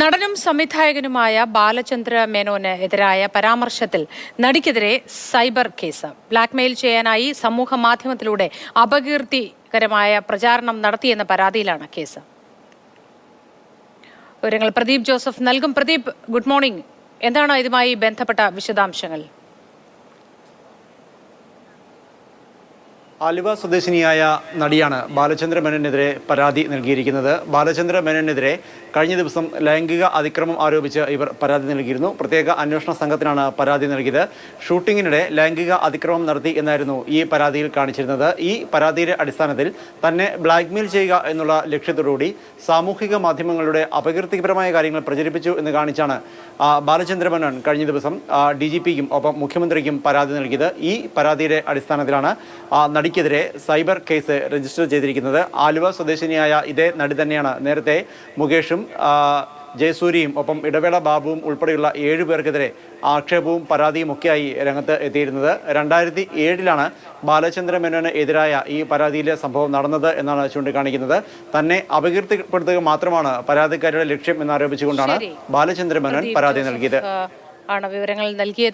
നടനും സംവിധായകനുമായ ബാലചന്ദ്ര മേനോന് എതിരായ പരാമർശത്തിൽ നടിക്കെതിരെ സൈബർ കേസ്. ബ്ലാക്ക്മെയിൽ ചെയ്യാനായി സമൂഹ മാധ്യമത്തിലൂടെ അപകീർത്തികരമായ പ്രചാരണം നടത്തിയെന്ന പരാതിയിലാണ് കേസ്. വിവരങ്ങൾ പ്രദീപ് ജോസഫ് നൽകും. Pradeep good morning. എന്താണ് ഇതുമായി ബന്ധപ്പെട്ട വിശദാംശങ്ങൾ? ആലുവ സ്വദേശിനിയായ നടിയാണ് ബാലചന്ദ്ര മേനനെതിരെ പരാതി നൽകിയിരിക്കുന്നത്. ബാലചന്ദ്ര മേനനെതിരെ കഴിഞ്ഞ ദിവസം ലൈംഗിക അതിക്രമം ആരോപിച്ച് ഇവർ പരാതി നൽകിയിരുന്നു. പ്രത്യേക അന്വേഷണ സംഘത്തിനാണ് പരാതി നൽകിയത്. ഷൂട്ടിങ്ങിനിടെ ലൈംഗിക അതിക്രമം നടത്തി എന്നായിരുന്നു ഈ പരാതിയിൽ കാണിച്ചിരുന്നത്. ഈ പരാതിയുടെ അടിസ്ഥാനത്തിൽ തന്നെ ബ്ലാക്ക്മെയിൽ ചെയ്യുക എന്നുള്ള ലക്ഷ്യത്തോടുകൂടി സാമൂഹിക മാധ്യമങ്ങളുടെ അപകീർത്തിപരമായ കാര്യങ്ങൾ പ്രചരിപ്പിച്ചു എന്ന് കാണിച്ചാണ് ബാലചന്ദ്ര മേനോൻ കഴിഞ്ഞ ദിവസം ഡി ജി പിക്കും ഒപ്പം മുഖ്യമന്ത്രിക്കും പരാതി നൽകിയത്. ഈ പരാതിയുടെ അടിസ്ഥാനത്തിലാണ് ആ, നടിക്കെതിരെ സൈബർ കേസ് രജിസ്റ്റർ ചെയ്തിരിക്കുന്നത് ആലുവ സ്വദേശിനിയായ ഇതേ നടി തന്നെയാണ്. നേരത്തെ മുകേഷും ജയസൂരിയും ഒപ്പം ഇടവേള ബാബുവും ഉൾപ്പെടെയുള്ള ഏഴ് പേർക്കെതിരെ ആക്ഷേപവും പരാതിയും ഒക്കെയായി രംഗത്ത് എത്തിയിരുന്നത്. രണ്ടായിരത്തി ഏഴിലാണ് ബാലചന്ദ്ര മേനോന് എതിരായ ഈ പരാതിയിലെ സംഭവം നടന്നത് എന്നാണ് ചൂണ്ടിക്കാണിക്കുന്നത്. തന്നെ അപകീർത്തിപ്പെടുത്തുക മാത്രമാണ് പരാതിക്കാരുടെ ലക്ഷ്യം എന്നാരോപിച്ചുകൊണ്ടാണ് ബാലചന്ദ്ര മേനോൻ പരാതി നൽകിയത്. ആണ് വിവരങ്ങൾ നൽകിയത്.